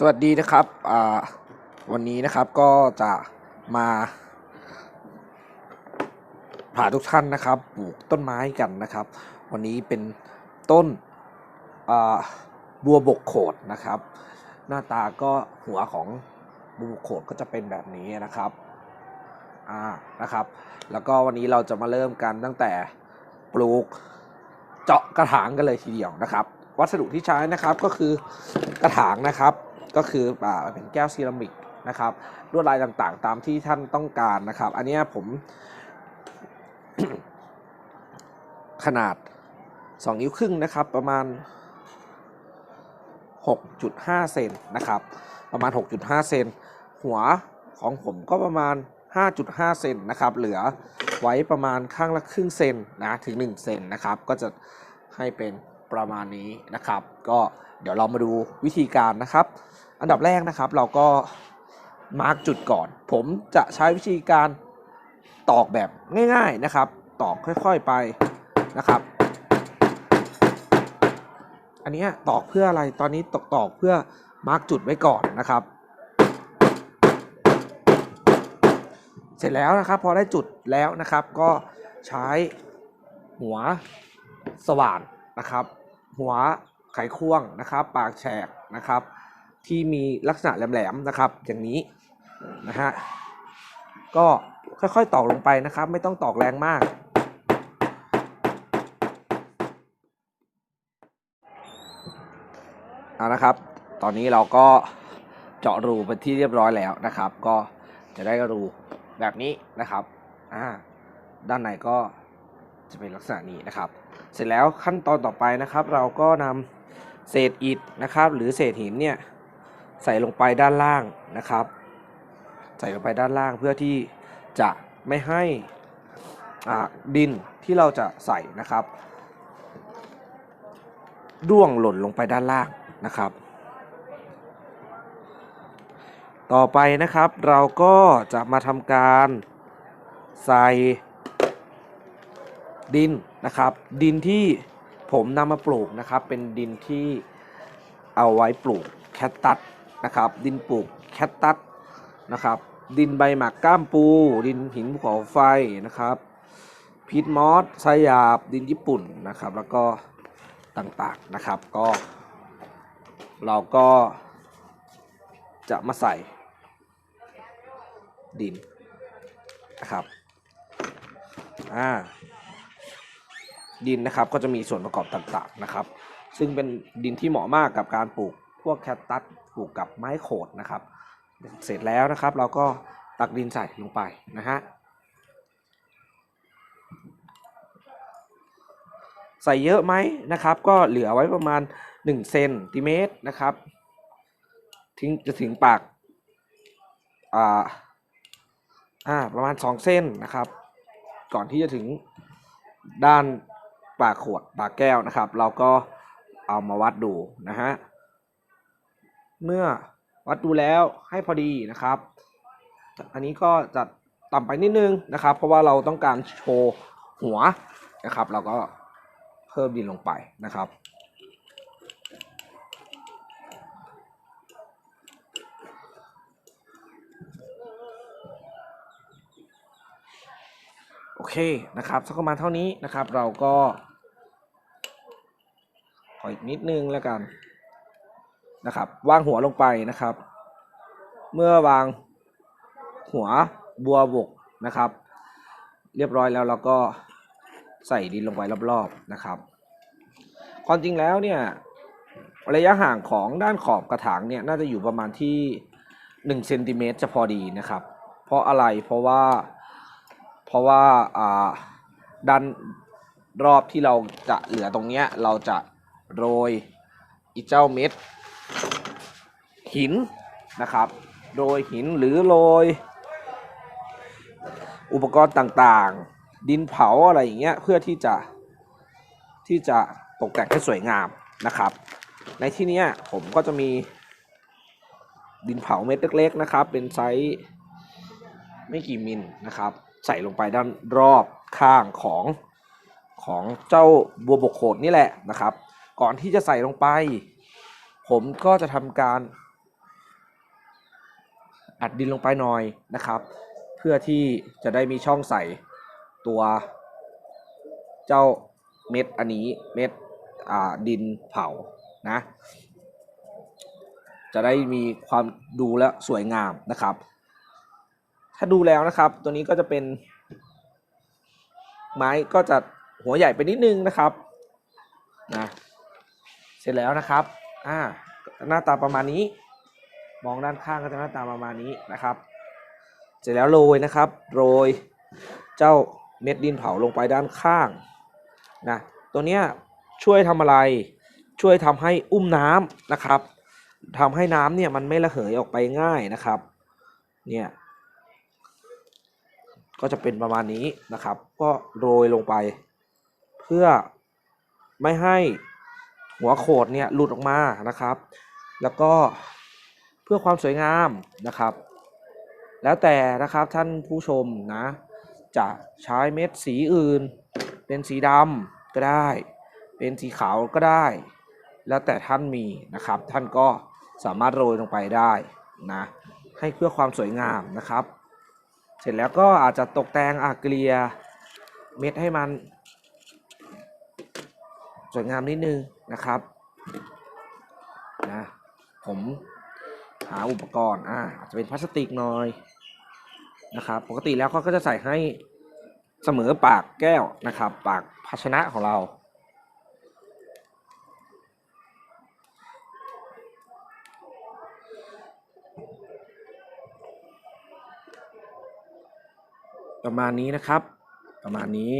สวัสดีนะครับวันนี้นะครับก็จะมาพาทุกท่านนะครับปลูกต้นไม้กันนะครับ วันนี้เป็นต้นบัวบกโขดนะครับ หน้าตาก็หัวของบัวบกโขดก็จะเป็นแบบนี้นะครับอ่านะครับ แล้วก็วันนี้เราจะมาเริ่มกันตั้งแต่ปลูกเจาะกระถางกันเลยทีเดียวนะครับ วัสดุที่ใช้นะครับก็คือกระถางนะครับ ก็คือเป็นแก้วเซรามิกนะครับลวดลายต่างๆ ตามที่ท่านต้องการนะครับ อันนี้ผมขนาด 2 นิ้วครึ่งนะครับ ประมาณ 6.5 เซนนะครับ ประมาณ 6.5 เซนหัวของผมก็ประมาณ 5.5 เซนนะครับ เหลือไว้ประมาณข้างละครึ่งเซนนะถึง 1 เซนนะครับ ก็จะให้เป็นประมาณนี้นะครับ ก็เดี๋ยวเรามาดูวิธีการนะครับ อันดับแรกนะครับเราก็มาร์กจุดก่อน ผมจะใช้วิธีการตอกแบบง่ายๆนะครับ ตอกค่อยๆไปนะครับ อันนี้ตอกเพื่ออะไรตอนนี้ตอกตอกเพื่อมาร์กจุดไว้ก่อนนะครับ เสร็จแล้วนะครับ พอได้จุดแล้วนะครับ ก็ใช้หัวสว่านนะครับ หัวไขควงนะครับ ปากแฉกนะครับ ที่มีลักษณะแหลมๆนะครับ อย่างนี้นะฮะก็ค่อยๆตอกลงไปนะครับ ไม่ต้องตอกแรงมาก เอานะครับ ตอนนี้เราก็เจาะรูเป็นที่เรียบร้อยแล้วนะครับ ก็จะได้รูแบบนี้นะครับอ่าด้านในก็จะเป็นลักษณะนี้นะครับ เสร็จแล้วขั้นตอนต่อไปนะครับ เราก็นำเศษอิฐนะครับ หรือเศษหินเนี่ย ใส่ลงไปด้านล่างนะครับ ใส่ลงไปด้านล่างเพื่อที่จะไม่ให้อ่าดินที่เราจะใส่นะครับร่วงหล่นลงไปด้านล่างนะครับ ต่อไปนะครับเราก็จะมาทำการใส่ดินนะครับ ดินที่ผมนำมาปลูกนะครับ เป็นดินที่เอาไว้ปลูกแคตตัส นะครับ ดินปลูกแคตตัสนะครับ ดินใบหมากก้ามปู ดินหินภูเขาไฟนะครับพีทมอสไซยาบดินญี่ปุ่นนะครับ แล้วก็ต่างๆนะครับก็ เราก็จะมาใส่ดินนะครับอ่าดินนะครับก็จะมีส่วนประกอบต่างๆนะครับ ซึ่งเป็นดินที่เหมาะมากกับการปลูก วกแคคตัสปลูกกับไม้โขดนะครับ เสร็จแล้วนะครับเราก็ตักดินใส่ลงไปนะฮะใส่เยอะไหมนะครับ ก็เหลือไว้ประมาณ1เซนติเมตรนะครับถึงจะถึงปากอ่าอ่าประมาณ 2 เส้นนะครับ ก่อนที่จะถึงด้านปากขวดปากแก้วนะครับ เราก็เอามาวัดดูนะฮะ เมื่อวัดดูแล้วให้พอดีนะครับ อันนี้ก็จะต่ำไปนิดนึงนะครับ เพราะว่าเราต้องการโชว์หัวนะครับ เราก็เพิ่มดินลงไปนะครับโอเคนะครับสักประมาณเท่านี้นะครับ เราก็ขออีกนิดนึงแล้วกัน นะครับวางหัวลงไปนะครับ เมื่อวางหัวบัวบกนะครับ เรียบร้อยแล้วเราก็ใส่ดินลงไปรอบๆนะครับความจริงแล้วเนี่ยระยะห่างของด้านขอบกระถางเนี่ยน่าจะอยู่ประมาณที่1เซนติเมตรจะพอดีนะครับ เพราะอะไรเพราะว่าเพราะว่าอ่าด้านรอบที่เราจะเหลือตรงเนี้ยเราจะโรยอีเจ้าเม็ด หินนะครับโรยหินหรือโรยอุปกรณ์ต่างๆ ดินเผาอะไรอย่างเงี้ยเพื่อที่จะที่จะตกแต่งให้สวยงามนะครับ ในที่เนี้ยผมก็จะมีดินเผาเม็ดเล็กๆนะครับ เป็นไซส์ไม่กี่มิลนะครับ ใส่ลงไปด้านรอบข้างของของเจ้าบัวบกโขดนี่แหละนะครับ ก่อนที่จะใส่ลงไป ผมก็จะทำการ อัดดินลงไปหน่อยนะครับ เพื่อที่จะได้มีช่องใส่ตัวเจ้าเม็ดอันนี้เม็ดดินเผานะ จะได้มีความดูและสวยงามนะครับ ถ้าดูแล้วนะครับ ตัวนี้ก็จะเป็น ไม้ก็จะหัวใหญ่ไปนิดนึงนะครับนะเสร็จแล้วนะครับอ่าหน้าตาประมาณนี้ มองด้านข้างก็จะหน้าตาประมาณนี้นะครับ เสร็จแล้วโรยนะครับโรยเจ้าเม็ดดินเผาลงไปด้านข้างนะตัวเนี้ยช่วยทำอะไรช่วยทำให้อุ้มน้ำนะครับทำให้น้ำเนี่ยมันไม่ระเหยออกไปง่ายนะครับเนี่ยก็จะเป็นประมาณนี้นะครับ ก็โรยลงไป เพื่อไม่ให้หัวโขดเนี่ยหลุดออกมานะครับ แล้วก็ พื่อความสวยงามนะครับ แล้วแต่นะครับท่านผู้ชมนะ จะใช้เม็ดสีอื่น เป็นสีดำก็ได้ เป็นสีขาวก็ได้ แล้วแต่ท่านมีนะครับ ท่านก็สามารถโรยลงไปได้นะให้เพื่อความสวยงามนะครับ เสร็จแล้วก็อาจจะตกแต่งอาเกลียเม็ดให้มัน สวยงามนิดนึงนะครับนะผม หาอุปกรณ์อ่าจจะเป็นพลาสติกหน่อยนะครับปกติแล้วเขาก็จะใส่ให้เสมอปากแก้วนะครับ ปากภาชนะของเราประมาณนี้นะครับ ประมาณนี้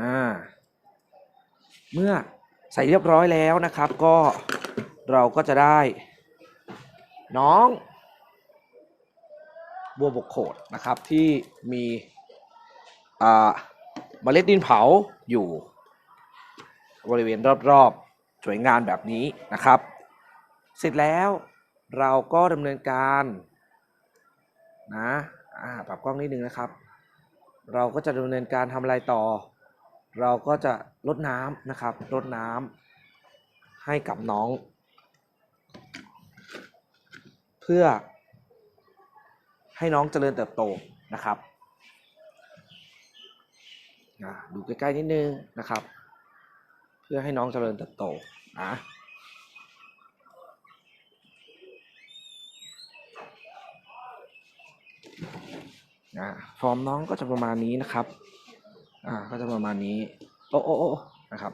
อ่า เมื่อ ใส่เรียบร้อยแล้วนะครับ ก็เราก็จะได้ น้อง บัวบกโขดนะครับที่มีเมล็ดดินเผาอยู่บริเวณรอบๆสวยงามแบบนี้นะครับ เสร็จแล้วเราก็ดำเนินการนะปรับกล้องนิดนึงนะครับ เราก็จะดำเนินการทำอะไรต่อ เราก็จะลดน้ำนะครับลดน้ำให้กับน้อง เพื่อให้น้องเจริญเติบโตนะครับดูใกล้ๆนิดนึงนะครับ เพื่อให้น้องเจริญเติบโตนะอ่าฟอร์มน้องก็จะประมาณนี้นะครับ อ่า ก็จะประมาณนี้ โอ้โอ้โอ้นะครับ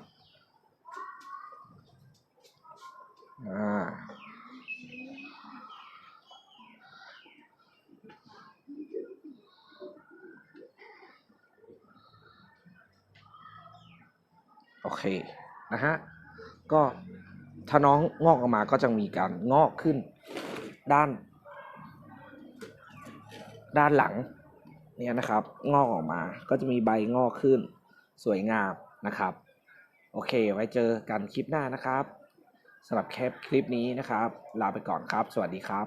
อ่า โอเค นะฮะ ก็ถ้าน้องงอกออกมาก็จะมีการงอกขึ้นด้าน ด้านหลัง เนี่ยนะครับ งอกออกมาก็จะมีใบงอกขึ้น สวยงามนะครับ โอเค ไว้เจอกันคลิปหน้านะครับสำหรับแคปคลิปนี้นะครับ ลาไปก่อนครับ สวัสดีครับ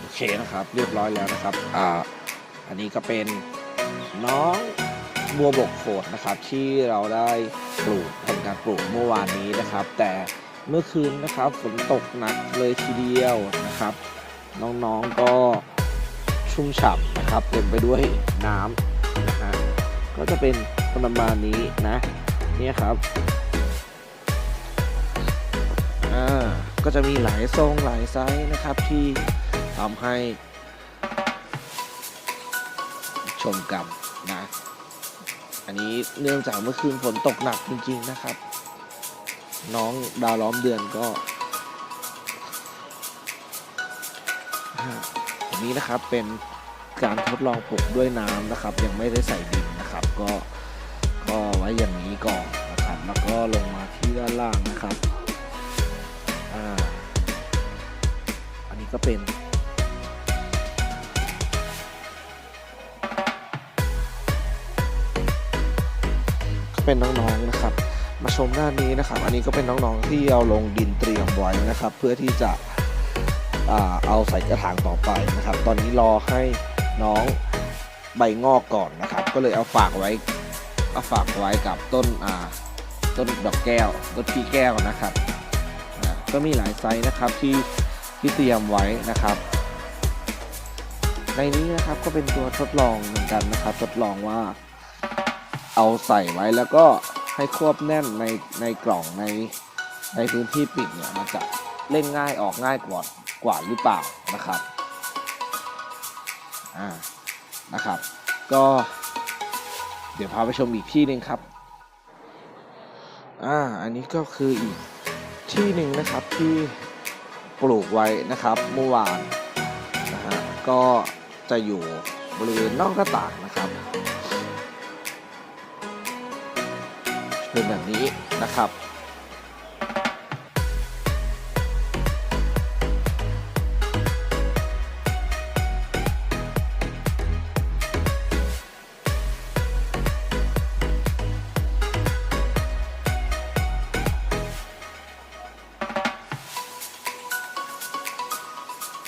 โอเคนะครับ เรียบร้อยแล้วนะครับอ่าอันนี้ก็เป็นน้องบัวบกโขดนะครับ ที่เราได้ปลูกทำการปลูกเมื่อวานนี้นะครับ แต่เมื่อคืนนะครับฝนตกหนักเลยทีเดียวนะครับ น้องๆก็ ชุ่มฉ่ำนะครับเต็มไปด้วยน้ำนะฮะก็จะเป็นประมาณนี้นะเนี่ยครับอ่าก็จะมีหลายทรงหลายไซส์นะครับที่ทำให้ชมกันนะ อันนี้เนื่องจากเมื่อคืนฝนตกหนักจริง ๆนะครับ น้องดาวล้อมเดือนก็ นี้นะครับเป็นการทดลองปลูกด้วยน้ำนะครับ ยังไม่ได้ใส่ดินนะครับ ก็ก็ไว้อย่างนี้ก่อนนะครับ แล้วก็ลงมาที่ด้านล่างนะครับอ่าอันนี้ก็เป็นก็เป็นน้องๆนะครับ มาชมด้านนี้นะครับ อันนี้ก็เป็นน้องๆที่เอาลงดินเตรียมไว้นะครับ เพื่อที่จะ เอาใส่กระถางต่อไปนะครับ ตอนนี้รอให้น้องใบงอกก่อนนะครับ ก็เลยเอาฝากไว้เอาฝากไว้กับต้นต้นดอกแก้วต้นพีแก้วนะครับก็มีหลายไซส์นะครับที่ที่เตรียมไว้นะครับ ในนี้นะครับก็เป็นตัวทดลองเหมือนกันนะครับ ทดลองว่าเอาใส่ไว้แล้วก็ให้ควบแน่นในในกล่องในในพื้นที่ปิดเนี่ยมันจะเล่นง่ายออกง่ายกว่า กว่าหรือเปล่านะครับอ่านะครับ ก็เดี๋ยวพาไปชมอีกที่หนึ่งครับอ่าอันนี้ก็คืออีกที่หนึ่งนะครับที่ปลูกไว้นะครับเมื่อวานนะฮะก็จะอยู่บริเวณนอกหน้าต่างนะครับเป็นแบบนี้นะครับ